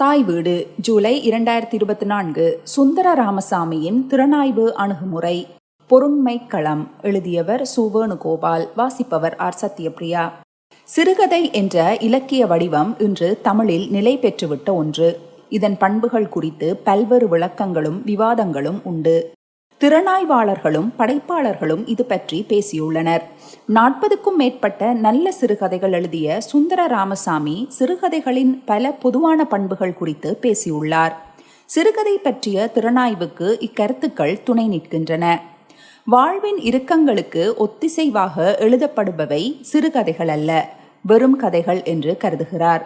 தாய் வீடு ஜூலை இரண்டாயிரத்தி இருபத்தி நான்கு சுந்தர ராமசாமியின் திறனாய்வு அணுகுமுறை பொருண்மை களம் எழுதியவர் சு. வேணுகோபால் வாசிப்பவர் ஆர். சத்யபிரியா. சிறுகதை என்ற இலக்கிய வடிவம் இன்று தமிழில் நிலை பெற்றுவிட்ட ஒன்று. இதன் பண்புகள் குறித்து பல்வேறு விளக்கங்களும் விவாதங்களும் உண்டு. திறனாய்வாளர்களும் படைப்பாளர்களும் இது பற்றி பேசியுள்ளனர். நாற்பதுக்கும் மேற்பட்ட நல்ல சிறுகதைகள் எழுதிய சுந்தர ராமசாமி சிறுகதைகளின் பல பொதுவான பண்புகள் குறித்து பேசியுள்ளார். சிறுகதை பற்றிய திறனாய்வுக்கு இக்கருத்துக்கள் துணை நிற்கின்றன. வாழ்வின் இறுக்கங்களுக்கு ஒத்திசைவாக எழுதப்படுபவை சிறுகதைகள் அல்ல வெறும் கதைகள் என்று கருதுகிறார்.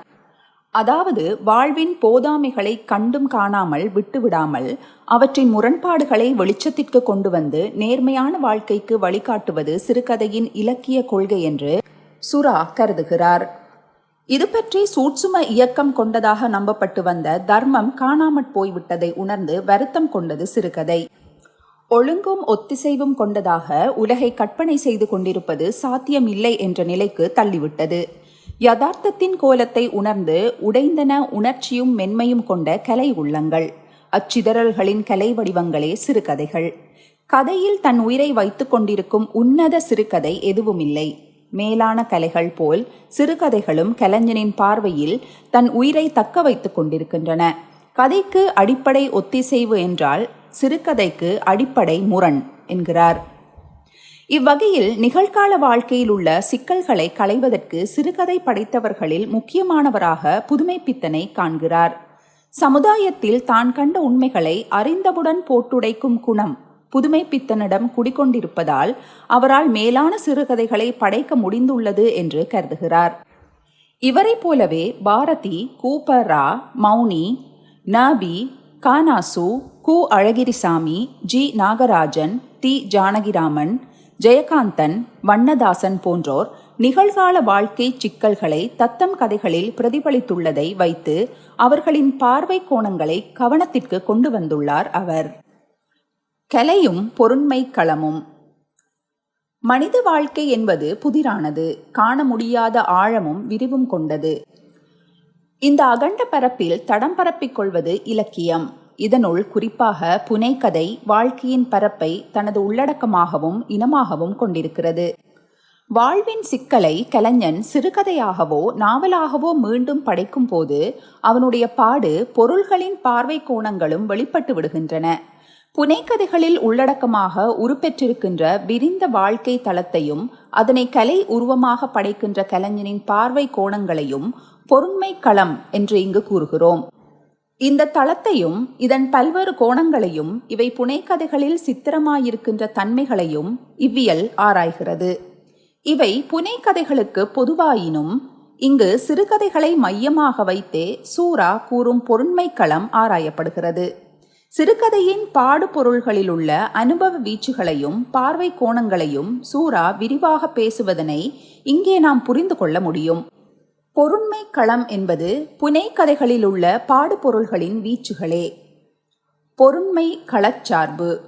அதாவது வாழ்வின் போதாமைகளை கண்டும் காணாமல் விட்டுவிடாமல் அவற்றின் முரண்பாடுகளை வெளிச்சத்திற்கு கொண்டு வந்து நேர்மையான வாழ்க்கைக்கு வழிகாட்டுவது சிறுகதையின் இலக்கிய கொள்கை என்று சுரா கருதுகிறார். இது பற்றி சூட்சும இயக்கம் கொண்டதாக நம்பப்பட்டு வந்த தர்மம் காணாமற் போய்விட்டதை உணர்ந்து வருத்தம் கொண்டது சிறுகதை. ஒழுங்கும் ஒத்திசைவும் கொண்டதாக உலகை கற்பனை செய்து கொண்டிருப்பது சாத்தியமில்லை என்ற நிலைக்கு தள்ளிவிட்டது. யதார்த்தத்தின் கோலத்தை உணர்ந்து உடைந்தன உணர்ச்சியும் மென்மையும் கொண்ட கலை உள்ளங்கள். அச்சிதறல்களின் கலை வடிவங்களே சிறுகதைகள். கதையில் தன் உயிரை வைத்துக் கொண்டிருக்கும் உன்னத சிறுகதை எதுவுமில்லை. மேலான கலைகள் போல் சிறுகதைகளும் கலைஞனின் பார்வையில் தன் உயிரை தக்க வைத்துக் கொண்டிருக்கின்றன. கதைக்கு அடிப்படை ஒத்திசைவு என்றால் சிறுகதைக்கு அடிப்படை முரண் என்கிறார். இவ்வகையில் நிகழ்கால வாழ்க்கையில் உள்ள சிக்கல்களை களைவதற்கு சிறுகதை படைத்தவர்களில் முக்கியமானவராக புதுமைப்பித்தனை காண்கிறார். சமுதாயத்தில் தான் கண்ட உண்மைகளை அறிந்தவுடன் போட்டுடைக்கும் குணம் புதுமைப்பித்தனிடம் குடிக்கொண்டிருப்பதால் அவரால் மேலான சிறுகதைகளை படைக்க முடிந்துள்ளது என்று கருதுகிறார். இவரை போலவே பாரதி கூப்பரா மௌனி நபி கானாசு கு. அழகிரிசாமி ஜி. நாகராஜன் தி. ஜானகிராமன் ஜெயகாந்தன் வண்ணதாசன் போன்றோர் நிகழ்கால வாழ்க்கை சிக்கல்களை தத்தம் கதைகளில் பிரதிபலித்துள்ளதை வைத்து அவர்களின் பார்வை கோணங்களை கவனத்திற்கு கொண்டு வந்துள்ளார் அவர். கலையும் பொருண்மை களமும். மனித வாழ்க்கை என்பது புதிரானது. காண முடியாத ஆழமும் விரிவும் கொண்டது. இந்த அகண்ட பரப்பில் தடம் பரப்பிக் கொள்வது இலக்கியம். இதனுள் குறிப்பாக புனைக்கதை வாழ்க்கையின் பரப்பை தனது உள்ளடக்கமாகவும் இனமாகவும் கொண்டிருக்கிறது. வாழ்வின் சிக்கலை கலைஞன் சிறுகதையாகவோ நாவலாகவோ மீண்டும் படைக்கும் போது அவனுடைய பாடு பொருள்களின் பார்வை கோணங்களும் வெளிப்பட்டு விடுகின்றன. புனைக்கதைகளில் உள்ளடக்கமாக உருப்பெற்றிருக்கின்ற விரிந்த வாழ்க்கை தளத்தையும் அதனை கலை உருவமாக படைக்கின்ற கலைஞனின் பார்வை கோணங்களையும் பொருண்மை களம் என்று இங்கு கூறுகிறோம். இந்த தளத்தையும் இதன் பல்வேறு கோணங்களையும் இவை புனைக்கதைகளில் சித்திரமாயிருக்கின்ற தன்மைகளையும் இவ்வியல் ஆராய்கிறது. இவை புனைக்கதைகளுக்கு பொதுவாயினும் இங்கு சிறுகதைகளை மையமாக வைத்தே சூரா கூறும் பொருண்மை களம் ஆராயப்படுகிறது. சிறுகதையின் பாடுபொருள்களில் உள்ள அனுபவ வீச்சுகளையும் பார்வை கோணங்களையும் சூரா விரிவாக பேசுவதனை இங்கே நாம் புரிந்து கொள்ள முடியும். பொருண்மை களம் என்பது புனைக்கதைகளில் உள்ள பாடுபொருள்களின் வீச்சுகளே. பொருண்மை களச்சார்பு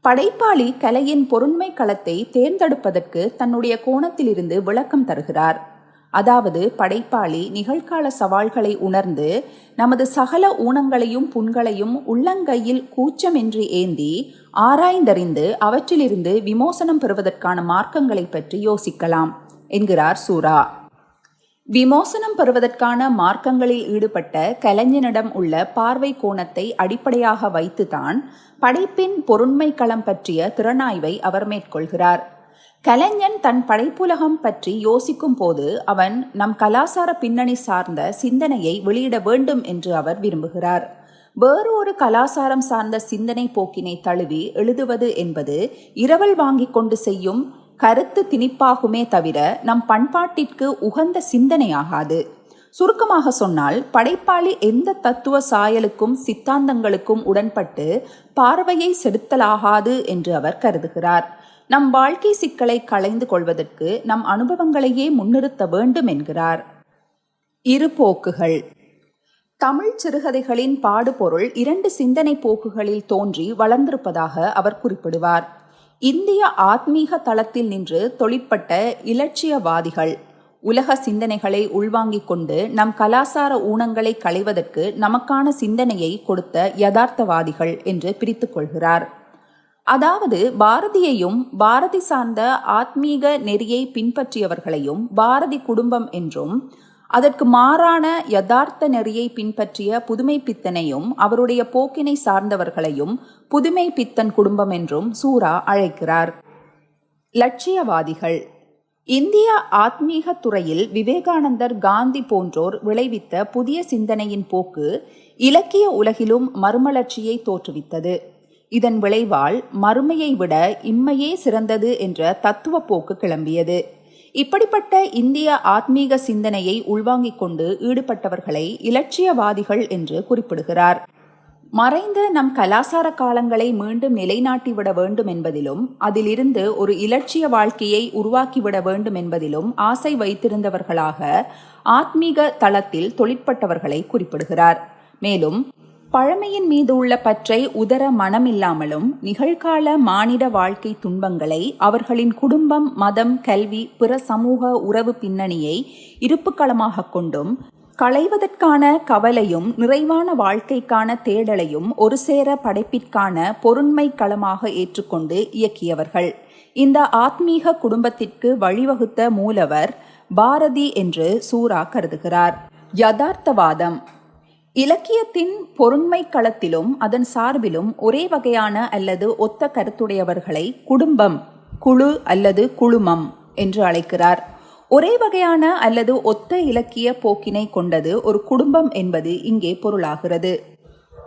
படைப்பாளி கலையின் பொருண்மை களத்தை தேர்ந்தெடுப்பதற்கு தன்னுடைய கோணத்திலிருந்து விளக்கம் தருகிறார். அதாவது படைப்பாளி நிகழ்கால சவால்களை உணர்ந்து நமது சகல ஊனங்களையும் புண்களையும் உள்ளங்கையில் கூச்சமின்றி ஏந்தி ஆராய்ந்தறிந்து அவற்றிலிருந்து விமோசனம் பெறுவதற்கான மார்க்கங்களை பற்றி யோசிக்கலாம் என்கிறார் சூரா. விமோசனம் பெறுவதற்கான மார்க்கங்களில் ஈடுபட்ட கலைஞனிடம் உள்ள பார்வை கோணத்தை அடிப்படையாக வைத்துதான் படைப்பின் பொருண்மை களம் பற்றிய திறனாய்வை அவர் மேற்கொள்கிறார். கலைஞன் தன் படைப்புலகம் பற்றி யோசிக்கும் போது அவன் நம் கலாசார பின்னணி சார்ந்த சிந்தனையை வெளியிட வேண்டும் என்று அவர் விரும்புகிறார். வேறு ஒரு கலாசாரம் சார்ந்த சிந்தனை போக்கினை தழுவி எழுதுவது என்பது இரவல் வாங்கிக் கொண்டு செய்யும் கருத்து திணிப்பாகுமே தவிர நம் பண்பாட்டிற்கு உகந்த சிந்தனையாகாது. சுருக்கமாக சொன்னால் படைப்பாளி எந்த தத்துவ சாயலுக்கும் சித்தாந்தங்களுக்கும் உடன்பட்டு பார்வையை செலுத்தலாகாது என்று அவர் கருதுகிறார். நம் வாழ்க்கை சிக்கலை களைந்து கொள்வதற்கு நம் அனுபவங்களையே முன்னிறுத்த வேண்டும் என்கிறார். இரு போக்குகள். தமிழ் சிறுகதைகளின் பாடுபொருள் இரண்டு சிந்தனை போக்குகளில் தோன்றி வளர்ந்திருப்பதாக அவர் குறிப்பிடுவார். இந்திய ஆத்மீக தளத்தில் நின்று தொழிற்பட்ட இலட்சியவாதிகள் உலக சிந்தனைகளை உள்வாங்கிக் கொண்டு நம் கலாசார ஊனங்களை களைவதற்கு நமக்கான சிந்தனையை கொடுத்த யதார்த்தவாதிகள் என்று பிரித்துக் கொள்கிறார். அதாவது பாரதியையும் பாரதி சார்ந்த ஆத்மீக நெறியை பின்பற்றியவர்களையும் பாரதி குடும்பம் என்றும் அதற்கு மாறான யதார்த்த நெறியை பின்பற்றிய புதுமை பித்தனையும் அவருடைய போக்கினை சார்ந்தவர்களையும் புதுமை பித்தன் குடும்பம் என்றும் சூரா அழைக்கிறார். லட்சியவாதிகள். இந்திய ஆத்மீக துறையில் விவேகானந்தர் காந்தி போன்றோர் விளைவித்த புதிய சிந்தனையின் போக்கு இலக்கிய உலகிலும் மறுமலர்ச்சியை தோற்றுவித்தது. இதன் விளைவால் மறுமையை விட இம்மையே சிறந்தது என்ற தத்துவ போக்கு கிளம்பியது. இப்படிப்பட்ட இந்திய ஆத்மீக சிந்தனையை உள்வாங்கிக் கொண்டு ஈடுபட்டவர்களை இலட்சியவாதிகள் என்று குறிப்பிடுகிறார். மறைந்த நம் கலாசார காலங்களை மீண்டும் நிலைநாட்டிவிட வேண்டும் என்பதிலும் அதிலிருந்து ஒரு இலட்சிய வாழ்க்கையை உருவாக்கிவிட வேண்டும் என்பதிலும் ஆசை வைத்திருந்தவர்களாக ஆத்மீக தளத்தில் தொழிற்பட்டவர்களை குறிப்பிடுகிறார். மேலும் பழமையின் மீது உள்ள பற்றை உதர மனமில்லாமலும் நிகழ்கால மானிட வாழ்க்கை துன்பங்களை அவர்களின் குடும்பம் மதம் கல்வி பிற சமூக உறவு பின்னணியை இருப்புக்களமாக கொண்டும் களைவதற்கான கவலையும் நிறைவான வாழ்க்கைக்கான தேடலையும் ஒரு சேர படைப்பிற்கான பொருண்மை களமாக ஏற்றுக்கொண்டு இயக்கியவர்கள். இந்த ஆத்மீக குடும்பத்திற்கு வழிவகுத்த மூலவர் பாரதி என்று சூரா கருதுகிறார். யதார்த்தவாதம். இலக்கியத்தின் பொருண்மை களத்திலும் அதன் சார்பிலும் ஒரே வகையான அல்லது ஒத்த கருத்துடையவர்களை குடும்பம் குழு அல்லது குழுமம் என்று அழைக்கிறார். ஒரே வகையான அல்லது ஒத்த இலக்கிய போக்கினை கொண்டது ஒரு குடும்பம் என்பது இங்கே பொருளாகிறது.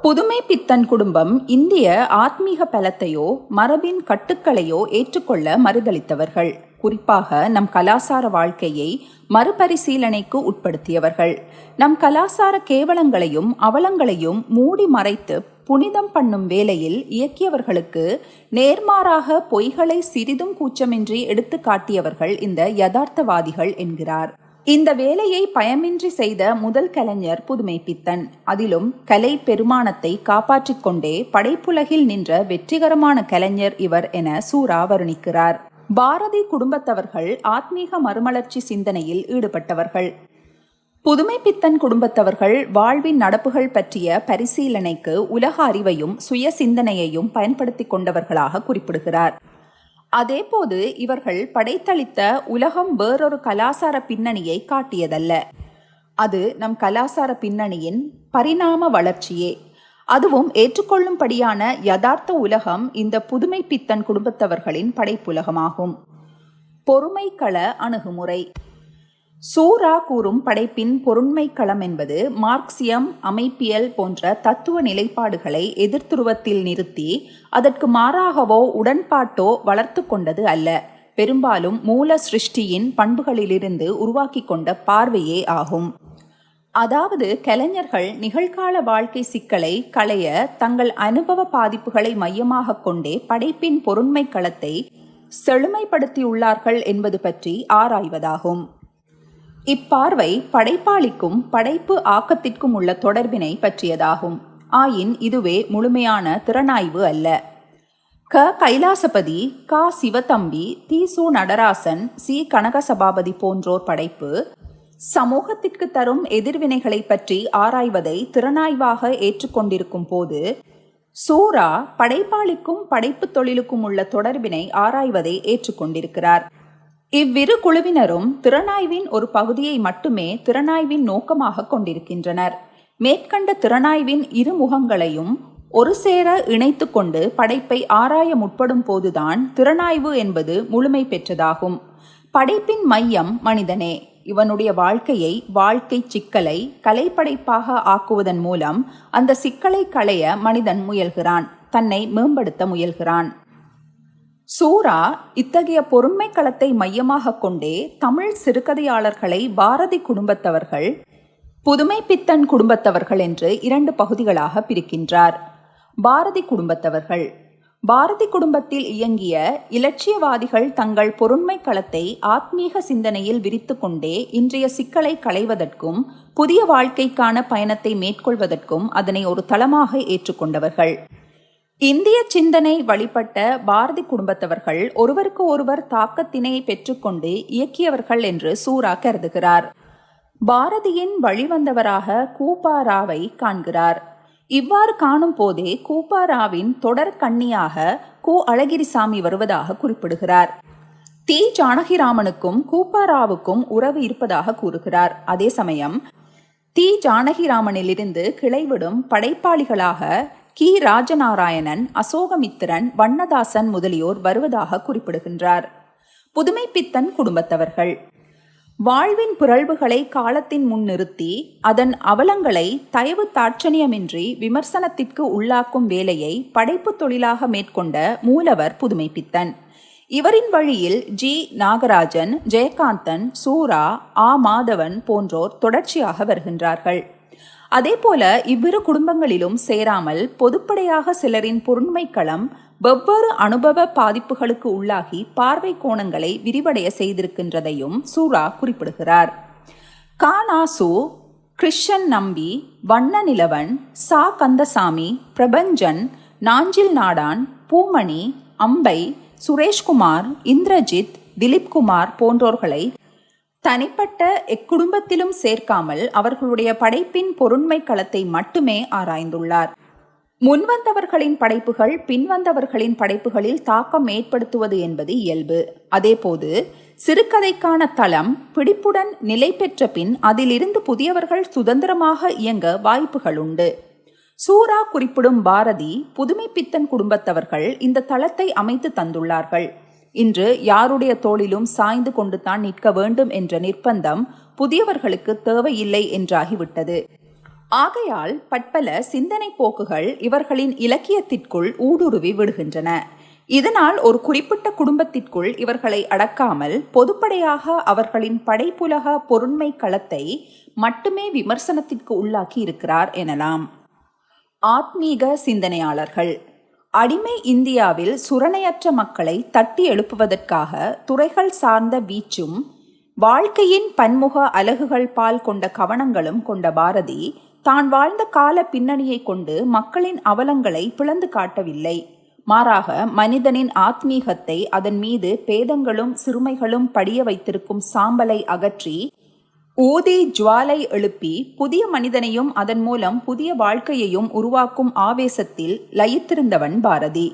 புதுமை பித்தன் குடும்பம் இந்திய ஆத்மீக பலத்தையோ மரபின் கட்டுக்களையோ ஏற்றுக்கொள்ள மறுதளித்தவர்கள். குறிப்பாக நம் கலாசார வாழ்க்கையை மறுபரிசீலனைக்கு உட்படுத்தியவர்கள். நம் கலாசார கேவலங்களையும் அவலங்களையும் மூடி மறைத்து புனிதம் பண்ணும் வேளையில் இயக்கியவர்களுக்கு நேர்மாறாக பொய்களை சிறிதும் கூச்சமின்றி எடுத்து காட்டியவர்கள் இந்த யதார்த்தவாதிகள் என்கிறார். இந்த வேலையை பயமின்றி செய்த முதல் கலைஞர் புதுமை பித்தன் அதிலும் கலை பெருமானத்தை காப்பாற்றிக் கொண்டே படைப்புலகில் நின்ற வெற்றிகரமான கலைஞர் இவர் என சூரா வருணிக்கிறார். பாரதி குடும்பத்தவர்கள் ஆத்மீக மறுமலர்ச்சி சிந்தனையில் ஈடுபட்டவர்கள். புதுமை பித்தன் குடும்பத்தவர்கள் வாழ்வின் நடப்புகள் பற்றிய பரிசீலனைக்கு உலக அறிவையும் சுய சிந்தனையையும் பயன்படுத்தி கொண்டவர்களாக குறிப்பிடுகிறார். அதேபோது இவர்கள் படைத்தளித்த உலகம் வேறொரு கலாசார பின்னணியை காட்டியதல்ல. அது நம் கலாசார பின்னணியின் பரிணாம வளர்ச்சியே. அதுவும் ஏற்றுக்கொள்ளும்படியான யதார்த்த உலகம் இந்த புதுமை பித்தன் குடும்பத்தவர்களின் படைப்புலகமாகும். பொறுமைக்கள அணுகுமுறை. சூரா கூறும் படைப்பின் பொருண்மை களம் என்பது மார்க்சியம் அமைப்பியல் போன்ற தத்துவ நிலைப்பாடுகளை எதிர்த்துருவத்தில் நிறுத்தி அதற்கு மாறாகவோ உடன்பாட்டோ வளர்த்து கொண்டது அல்ல. பெரும்பாலும் மூல சிருஷ்டியின் பண்புகளிலிருந்து உருவாக்கி கொண்ட பார்வையே ஆகும். அதாவது கலைஞர்கள் நிகழ்கால வாழ்க்கை சிக்கலை களைய தங்கள் அனுபவ பாதிப்புகளை மையமாக கொண்டே படைப்பின் பொருண்மை களத்தை செழுமைப்படுத்தியுள்ளார்கள் என்பது பற்றி ஆராய்வதாகும். இப்பார்வை படைப்பாளிக்கும் படைப்பு ஆக்கத்திற்கும் உள்ள தொடர்பினை பற்றியதாகும். ஆயின் இதுவே முழுமையான திறனாய்வு அல்ல. க. கைலாசபதி க. சிவதம்பி தி. சு. நடராசன் சி. கனகசபாபதி போன்றோர் படைப்பு சமூகத்திற்கு தரும் எதிர்வினைகளை பற்றி ஆராய்வதை திறனாய்வாக ஏற்றுக்கொண்டிருக்கும் போது சூரா படைப்பாளிக்கும் படைப்பு தொழிலுக்கும் உள்ள தொடர்பினை ஆராய்வதை ஏற்றுக்கொண்டிருக்கிறார் இவ்விரு குழுவினரும் திறனாய்வின் ஒரு பகுதியை மட்டுமே திறனாய்வின் நோக்கமாக கொண்டிருக்கின்றனர். மேற்கண்ட திறனாய்வின் இரு முகங்களையும் ஒரு சேர இணைத்து கொண்டு படைப்பை ஆராய முற்படும் போதுதான் திறனாய்வு என்பது முழுமை பெற்றதாகும். படைப்பின் மையம் மனிதனே. இவனுடைய வாழ்க்கையை வாழ்க்கை சிக்கலை கலைப்படைப்பாக ஆக்குவதன் மூலம் அந்த சிக்கலை களைய மனிதன் முயல்கிறான் தன்னை மேம்படுத்த முயல்கிறான். சூரா இத்தகைய பொறுமை களத்தை மையமாக கொண்டே தமிழ் சிறுகதையாளர்களை பாரதி குடும்பத்தவர்கள் புதுமை பித்தன் குடும்பத்தவர்கள் என்று இரண்டு பகுதிகளாக பிரிக்கின்றார். பாரதி குடும்பத்தவர்கள் பாரதி குடும்பத்தில் இயங்கிய இலட்சியவாதிகள் தங்கள் பொருண்மை களத்தை ஆத்மீக சிந்தனையில் விரித்து கொண்டே இன்றைய சிக்கலை களைவதற்கும் புதிய வாழ்க்கைக்கான பயணத்தை மேற்கொள்வதற்கும் அதனை ஒரு தளமாக ஏற்றுக்கொண்டவர்கள் இந்திய சிந்தனை வழிபட்ட பாரதி குடும்பத்தவர்கள் ஒருவருக்கு ஒருவர் தாக்கத்தினை பெற்றுக்கொண்டு இயக்கியவர்கள் என்று சூரா கருதுகிறார். பாரதியின் வழிவந்தவராக கூபாராவை காண்கிறார். இவ்வாறு காணும் போதே கூப்பாராவின் தொடர் கண்ணியாக கு அழகிரிசாமி வருவதாக குறிப்பிடுகிறார். தி ஜானகிராமனுக்கும் கூப்பாராவுக்கும் உறவு இருப்பதாக கூறுகிறார். அதே சமயம் தி ஜானகிராமனிலிருந்து கிளைவிடும் படைப்பாளிகளாக கி ராஜநாராயணன் அசோகமித்திரன் வண்ணதாசன் முதலியோர் வருவதாக குறிப்பிடுகின்றார். புதுமைப்பித்தன் குடும்பத்தவர்கள். வாழ்வின் புரள்வுகளை காலத்தின் முன் நிறுத்தி அதன் அவலங்களை தயவு தாட்சணியமின்றி விமர்சனத்திற்கு உள்ளாக்கும் வேலையை படைப்பு தொழிலாக மேற்கொண்ட மூலவர் புதுமைப்பித்தன். இவரின் வழியில் ஜி. நாகராஜன் ஜெயகாந்தன் சூரா ஆ. மாதவன் போன்றோர் தொடர்ச்சியாக வருகின்றார்கள். அதேபோல இவ்விரு குடும்பங்களிலும் சேராமல் பொதுப்படையாக சிலரின் பொருண்மைக்களம் வெவ்வேறு அனுபவ பாதிப்புகளுக்கு உள்ளாகி பார்வை கோணங்களை விரிவடைய செய்திருக்கின்றதையும் சூரா குறிப்பிடுகிறார். கானாசு கிருஷ்ணன் நம்பி வண்ண நிலவன் சா கந்தசாமி பிரபஞ்சன் நாஞ்சில் நாடான் பூமணி அம்பை சுரேஷ்குமார் இந்திரஜித் திலீப்குமார் போன்றோர்களை தனிப்பட்ட எக்குடும்பத்திலும் சேர்க்காமல் அவர்களுடைய படைப்பின் பொருண்மை களத்தை மட்டுமே ஆராய்ந்துள்ளார். முன்வந்தவர்களின் படைப்புகள் பின்வந்தவர்களின் படைப்புகளில் தாக்கம் ஏற்படுத்துவது என்பது இயல்பு. அதேபோது சிறுகதைக்கான தளம் பிடிப்புடன் நிலை பெற்ற பின் அதிலிருந்து புதியவர்கள் சுதந்திரமாக இயங்க வாய்ப்புகள் உண்டு. சூரா குறிப்பிடும் பாரதி புதுமைப்பித்தன் குடும்பத்தவர்கள் இந்த தளத்தை அமைத்து தந்துள்ளார்கள். இன்று யாருடைய தோளிலும் சாய்ந்து கொண்டு தான் நிற்க வேண்டும் என்ற நிர்பந்தம் புதியவர்களுக்கு தேவையில்லை என்றாகிவிட்டது. ஆகையால் பற்பல சிந்தனை போக்குகள் இவர்களின் இலக்கியத்திற்குள் ஊடுருவி விடுகின்றன. இதனால் ஒரு குறிப்பிட்ட குடும்பத்திற்குள் இவர்களை அடக்காமல் பொதுப்படையாக அவர்களின் படைப்புலக பொருண்மை களத்தை மட்டுமே விமர்சனத்திற்கு உள்ளாக்கி இருக்கிறார் எனலாம். ஆத்மீக சிந்தனையாளர்கள். அடிமை இந்தியாவில் சுரணையற்ற மக்களை தட்டி எழுப்புவதற்காக துறைகள் சார்ந்த வீச்சும் வாழ்க்கையின் பன்முக அலகுகள் பால் கொண்ட கவனங்களும் கொண்ட பாரதி தான் வாழ்ந்த கால பின்னணியை கொண்டு மக்களின் அவலங்களை பிளந்து காட்டவில்லை. மாறாக மனிதனின் ஆத்மீகத்தை அதன் மீது பேதங்களும் சிறுமைகளும் படிய வைத்திருக்கும் சாம்பலை அகற்றி ஊதி ஜுவாலை எழுப்பி புதிய மனிதனையும் அதன் மூலம் புதிய வாழ்க்கையையும் உருவாக்கும் ஆவேசத்தில் லயித்திருந்தவன் பாரதி.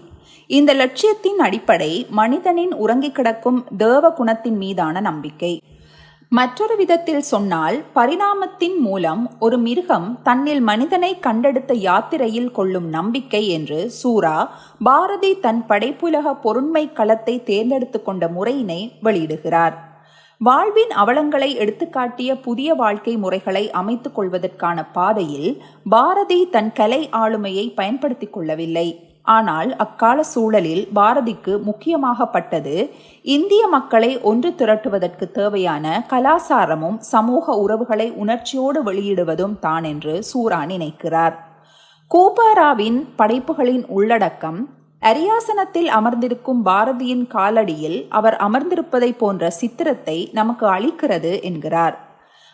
இந்த லட்சியத்தின் அடிப்படை மனிதனின் உறங்கிக் கிடக்கும் தேவ குணத்தின் மீதான நம்பிக்கை. மற்றொரு விதத்தில் சொன்னால் பரிணாமத்தின் மூலம் ஒரு மிருகம் தன்னில் மனிதனை கண்டெடுத்த யாத்திரையில் கொள்ளும் நம்பிக்கை என்று சூரா பாரதி தன் படைப்புலக பொருண்மை களத்தை தேர்ந்தெடுத்து கொண்ட முறையினை வெளியிடுகிறார். வாழ்வின் அவலங்களை எடுத்துக்காட்டிய புதிய வாழ்க்கை முறைகளை அமைத்துக் கொள்வதற்கான பாதையில் பாரதி தன் கலை ஆளுமையை பயன்படுத்திக் கொள்ளவில்லை. ஆனால் அக்கால சூழலில் பாரதிக்கு முக்கியமாகப்பட்டது இந்திய மக்களை ஒன்று திரட்டுவதற்கு தேவையான கலாசாரமும் சமூக உறவுகளை உணர்ச்சியோடு வெளியிடுவதும் தான் என்று சூரா நினைக்கிறார். கூப்பாராவின் படைப்புகளின் உள்ளடக்கம் அரியாசனத்தில் அமர்ந்திருக்கும் பாரதியின் காலடியில் அவர் அமர்ந்திருப்பதை போன்ற சித்திரத்தை நமக்கு அளிக்கிறது என்கிறார்.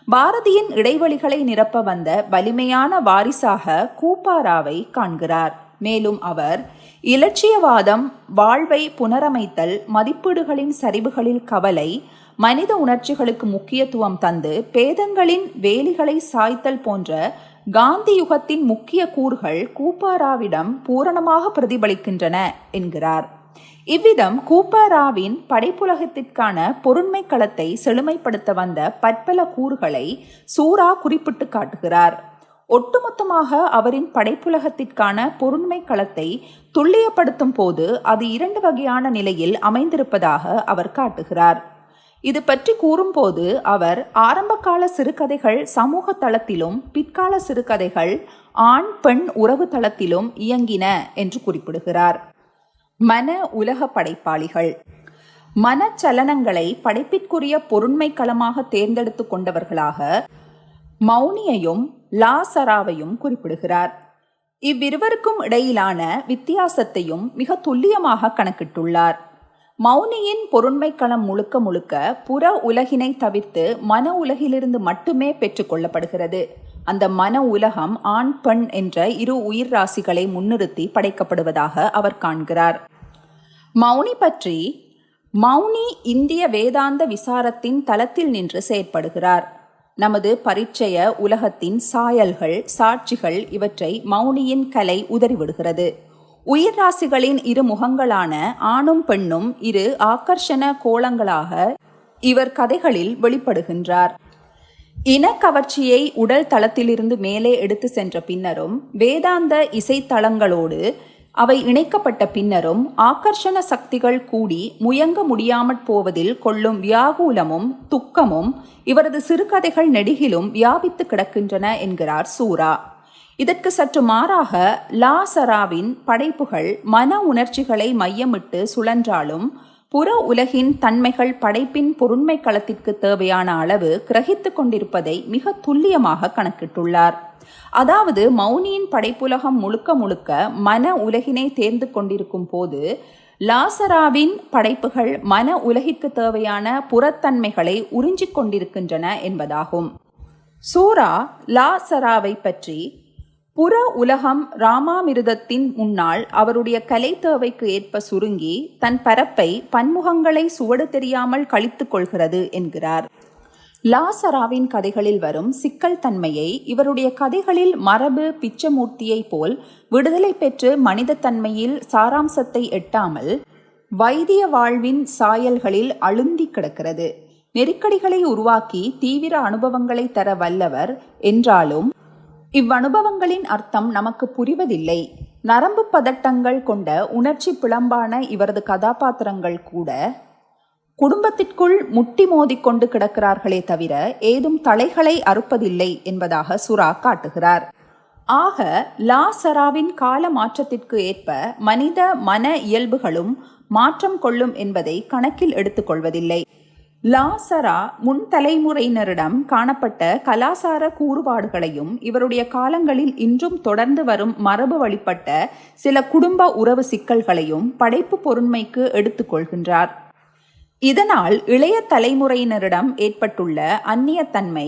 பாரதியின் இடைவெளிகளை நிரப்ப வந்த வலிமையான வாரிசாக கூப்பாராவை காண்கிறார். மேலும் அவர் இலட்சியவாதம் வாழ்வை புனரமைத்தல் மதிப்பீடுகளின் சரிவுகளில் கவலை மனித உணர்ச்சிகளுக்கு முக்கியத்துவம் தந்து பேதங்களின் வேலிகளை சாய்த்தல் போன்ற காந்தி யுகத்தின் முக்கிய கூறுகள் கூப்பாராவிடம் பூரணமாக பிரதிபலிக்கின்றன என்கிறார். இவ்விதம் கூப்பாராவின் படைப்புலகத்திற்கான பொருண்மை களத்தை செழுமைப்படுத்த வந்த பற்பல கூறுகளை சூரா குறிப்பிட்டு காட்டுகிறார். ஒட்டுமொத்தமாக அவரின் படைப்புலகத்திற்கான பொருண்மை களத்தை துல்லியப்படுத்தும் போது அது இரண்டு வகையான நிலையில் அமைந்திருப்பதாக அவர் காட்டுகிறார். இது பற்றி கூறும்போது அவர் ஆரம்பகால சிறுகதைகள் சமூக தளத்திலும் பிற்கால சிறுகதைகள் ஆண் பெண் உறவு தளத்திலும் இயங்கின என்று குறிப்பிடுகிறார். மன உலக படைப்பாளிகள். மனச்சலனங்களை படைப்பிற்குரிய பொருண்மை களமாக தேர்ந்தெடுத்து கொண்டவர்களாக மௌனியையும் லாசராவையும் குறிப்பிடுகிறார். இவ்விருவருக்கும் இடையிலான வித்தியாசத்தையும் மிக துல்லியமாக கணக்கிட்டுள்ளார். மௌனியின் பொருண்மைக்களம் முழுக்க முழுக்க புற உலகினை தவிர்த்து மன உலகிலிருந்து மட்டுமே பெற்றுக்கொள்ளப்படுகிறது அந்த மன உலகம் ஆண் பெண் என்ற இரு உயிர் ராசிகளை முன்னிறுத்தி படைக்கப்படுவதாக அவர் காண்கிறார். மௌனி பற்றி மௌனி இந்திய வேதாந்த விசாரத்தின் தளத்தில் நின்று செயற்படுகிறார். நமது பரிச்சய உலகத்தின் சாயல்கள் சாட்சிகள் இவற்றை மௌனியின் கலை உதறிவிடுகிறது. உயிர் ராசிகளின் இரு முகங்களான ஆணும் பெண்ணும் இரு ஆக்கர்ஷண கோலங்களாக இவர் கதைகளில் வெளிப்படுகின்றார். இனக்கவர்ச்சியை உடல் தளத்திலிருந்து மேலே எடுத்து சென்ற பின்னரும் வேதாந்த இசைத்தளங்களோடு அவை இணைக்கப்பட்ட பின்னரும் ஆக்கர்ஷண சக்திகள் கூடி முயங்க முடியாமற் போவதில் கொள்ளும் வியாகுலமும் துக்கமும் இவரது சிறுகதைகள் நெடுகிலும் வியாபித்து கிடக்கின்றன என்கிறார் சூரா. இதற்கு சற்று மாறாக லாசராவின் படைப்புகள் மன உணர்ச்சிகளை மையமிட்டு சுழன்றாலும் புற உலகின் தன்மைகள் படைப்பின் பொருண்மை களத்திற்கு தேவையான அளவு கிரகித்து கொண்டிருப்பதை மிக துல்லியமாக கணக்கிட்டுள்ளார். அதாவது மௌனியின் படைப்புலகம் முழுக்க முழுக்க மன உலகினை தேர்ந்து கொண்டிருக்கும் போது லாசராவின் படைப்புகள் மன உலகிற்கு தேவையான புறத்தன்மைகளை உறிஞ்சிக் கொண்டிருக்கின்றன என்பதாகும். சூரா லாசராவை பற்றி புற உலகம் ராமாமிருதத்தின் முன்னால் அவருடைய கலை தேவைக்கு ஏற்ப சுருங்கி தன் பரப்பை பன்முகங்களை சுவடு தெரியாமல் கழித்துக் கொள்கிறது என்கிறார். லாசராவின் கதைகளில் வரும் சிக்கல் தன்மையை இவருடைய கதைகளில் மரபு பிச்சமூர்த்தியை போல் விடுதலை பெற்று மனித தன்மையில் சாராம்சத்தை எட்டாமல் வைத்திய வாழ்வின் சாயல்களில் அழுந்தி கிடக்கிறது. நெருக்கடிகளை உருவாக்கி தீவிர அனுபவங்களை தர வல்லவர் என்றாலும் இவ்வனுபவங்களின் அர்த்தம் நமக்கு புரிவதில்லை. நரம்பு பதட்டங்கள் கொண்ட உணர்ச்சி பிளம்பான இவரது கதாபாத்திரங்கள் கூட குடும்பத்திற்குள் முட்டி மோதிக்கொண்டு கிடக்கிறார்களே தவிர ஏதும் தலைகளை அறுப்பதில்லை என்பதாக சுரா காட்டுகிறார். ஆக லாசராவின் கால மாற்றத்திற்கு ஏற்ப மனித மன இயல்புகளும் மாற்றம் கொள்ளும் என்பதை கணக்கில் எடுத்துக்கொள்வதில்லை லாசரா முன் தலைமுறையினரிடம் காணப்பட்ட கலாசார கூறுபாடுகளையும் இவருடைய காலங்களில் இன்றும் தொடர்ந்து வரும் மரபு வழிபட்ட சில குடும்ப உறவு சிக்கல்களையும் படைப்பு பொருண்மைக்கு எடுத்துக்கொள்கின்றார் இதனால் இளைய தலைமுறையினரிடம் ஏற்பட்டுள்ள அந்நியத்தன்மை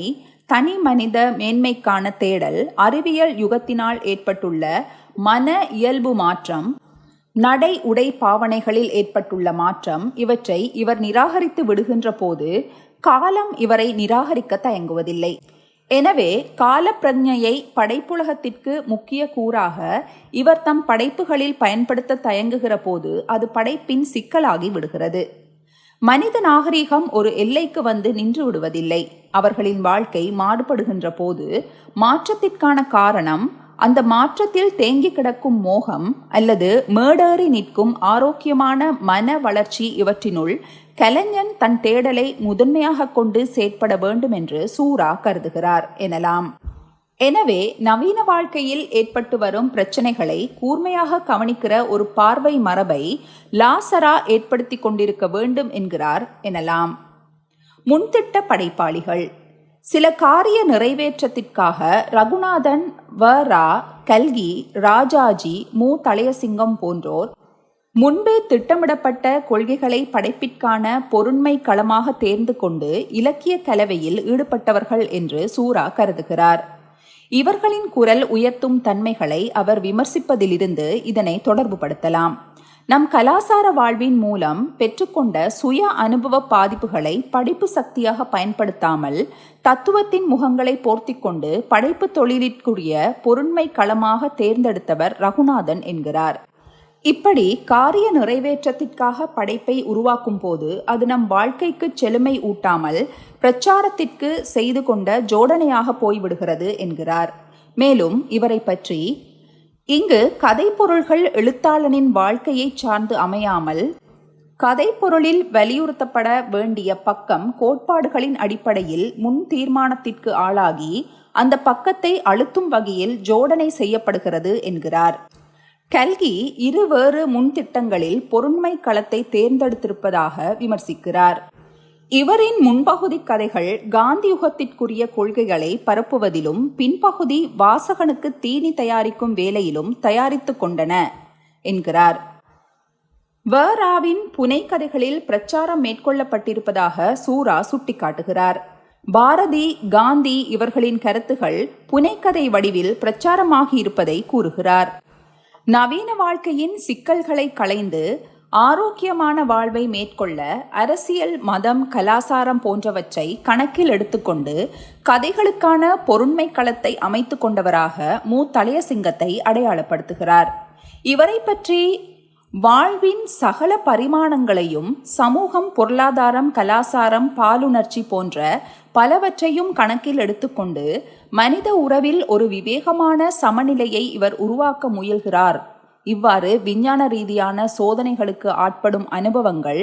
தனி மனித மேன்மைக்கான தேடல் அறிவியல் யுகத்தினால் ஏற்பட்டுள்ள மன இயல்பு மாற்றம் நடை உடை பாவனைகளில் ஏற்பட்டுள்ள மாற்றம் இவற்றை இவர் நிராகரித்து விடுகின்ற போது காலம் இவரை நிராகரிக்க தயங்குவதில்லை. எனவே காலப்பிரஜையை படைப்புலகத்திற்கு முக்கிய கூறாக இவர் தம் படைப்புகளில் பயன்படுத்த தயங்குகிற போது அது படைப்பின் சிக்கலாகி விடுகிறது. மனித நாகரிகம் ஒரு எல்லைக்கு வந்து நின்று விடுவதில்லை. அவர்களின் வாழ்க்கை மாறுபடுகின்ற போது மாற்றத்திற்கான காரணம் அந்த மாற்றத்தில் தேங்கி கிடக்கும் மோகம் அல்லது மேடேறி நிற்கும் ஆரோக்கியமான மன வளர்ச்சி இவற்றினுள் கலைஞன் தன் தேடலை முதன்மையாக கொண்டு செயற்பட வேண்டும் என்று சூரா கருதுகிறார் எனலாம். எனவே நவீன வாழ்க்கையில் ஏற்பட்டு வரும் பிரச்சனைகளை கூர்மையாக கவனிக்கிற ஒரு பார்வை மரபை லாசரா ஏற்படுத்தி கொண்டிருக்க வேண்டும் என்கிறார் எனலாம். முன்திட்ட படைப்பாளிகள். சில காரிய நிறைவேற்றத்திற்காக ரகுநாதன் வ. ரா. கல்கி ராஜாஜி மு. தலையசிங்கம் போன்றோர் முன்பே திட்டமிடப்பட்ட கொள்கைகளை படைப்பிற்கான பொருண்மை களமாக தேர்ந்து கொண்டு இலக்கிய கலவையில் ஈடுபட்டவர்கள் என்று சூரா கருதுகிறார். இவர்களின் குரல் உயர்த்தும் தன்மைகளை அவர் விமர்சிப்பதிலிருந்து இதனை தொடர்புபடுத்தலாம். நம் கலாசார வாழ்வின் மூலம் பெற்றுக்கொண்ட சுய அனுபவ பாதிப்புகளை படிப்பு சக்தியாக பயன்படுத்தாமல் தத்துவத்தின் முகங்களை போர்த்தி கொண்டு படைப்பு தொழிலிற்குரிய பொருண்மை களமாக தேர்ந்தெடுத்தவர் ரகுநாதன் என்கிறார். இப்படி காரிய நிறைவேற்றத்திற்காக படைப்பை உருவாக்கும் போது அது நம் வாழ்க்கைக்கு செழுமை ஊட்டாமல் பிரச்சாரத்திற்கு செய்து கொண்ட ஜோடனையாக போய்விடுகிறது என்கிறார். மேலும் இவரை பற்றி இங்கு கதை பொருள்கள் எழுத்தாளனின் வாழ்க்கையை சார்ந்து அமையாமல் கதை பொருளில் வலியுறுத்தப்பட வேண்டிய பக்கம் கோட்பாடுகளின் அடிப்படையில் முன் தீர்மானத்திற்கு ஆளாகி அந்த பக்கத்தை அழுத்தும் வகையில் ஜோடனை செய்யப்படுகிறது என்கிறார். கல்கி இருவேறு முன்திட்டங்களில் பொருண்மை களத்தை தேர்ந்தெடுத்திருப்பதாக விமர்சிக்கிறார். இவரின் முன்பகுதி கதைகள் காந்தி யுகத்திற்குரிய கொள்கைகளை பரப்புவதிலும் பின்பகுதி வாசகனுக்கு தீனி தயாரிக்கும் வேலையிலும் தயாரித்து கொண்டன என்கிறார். வராவின் புனைக்கதைகளில் பிரச்சாரம் மேற்கொள்ளப்பட்டிருப்பதாக சூரா சுட்டிக்காட்டுகிறார். பாரதி காந்தி இவர்களின் கருத்துகள் புனைக்கதை வடிவில் பிரச்சாரமாகி இருப்பதை கூறுகிறார். நவீன வாழ்க்கையின் சிக்கல்களை களைந்து ஆரோக்கியமான வாழ்வை மேற்கொள்ள அரசியல் மதம் கலாசாரம் போன்றவற்றை கணக்கில் எடுத்துக்கொண்டு கதைகளுக்கான பொருண்மை களத்தை அமைத்து கொண்டவராக மு. தலயசிங்கத்தை அடையாளப்படுத்துகிறார். இவரை பற்றி வாழ்வின் சகல பரிமாணங்களையும் சமூகம் பொருளாதாரம் கலாசாரம் பாலுணர்ச்சி போன்ற பலவற்றையும் கணக்கில் எடுத்துக்கொண்டு மனித உறவில் ஒரு விவேகமான சமநிலையை இவர் உருவாக்க முயல்கிறார். இவ்வாறு விஞ்ஞான ரீதியான சோதனைகளுக்கு ஆட்படும் அனுபவங்கள்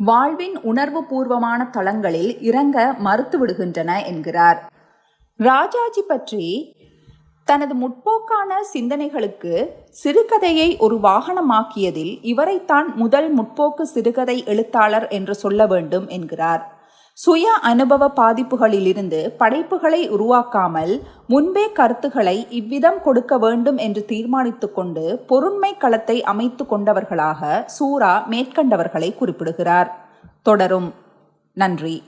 வாழ்வின் உணர்வு பூர்வமான தளங்களில் இறங்க மறுத்துவிடுகின்றன என்கிறார். ராஜாஜி பற்றி தனது முற்போக்கான சிந்தனைகளுக்கு சிறுகதையை ஒரு வாகனமாக்கியதில் இவரைத்தான் முதல் முற்போக்கு சிறுகதை எழுத்தாளர் என்று சொல்ல வேண்டும் என்கிறார். சுய அனுபவ பாதிப்புகளிலிருந்து படைப்புகளை உருவாக்காமல் முன்பே கருத்துக்களை இவ்விதம் கொடுக்க வேண்டும் என்று தீர்மானித்து கொண்டு பொருண்மை களத்தை அமைத்து கொண்டவர்களாக சூரா மேற்கண்டவர்களை குறிப்பிடுகிறார். தொடரும். நன்றி.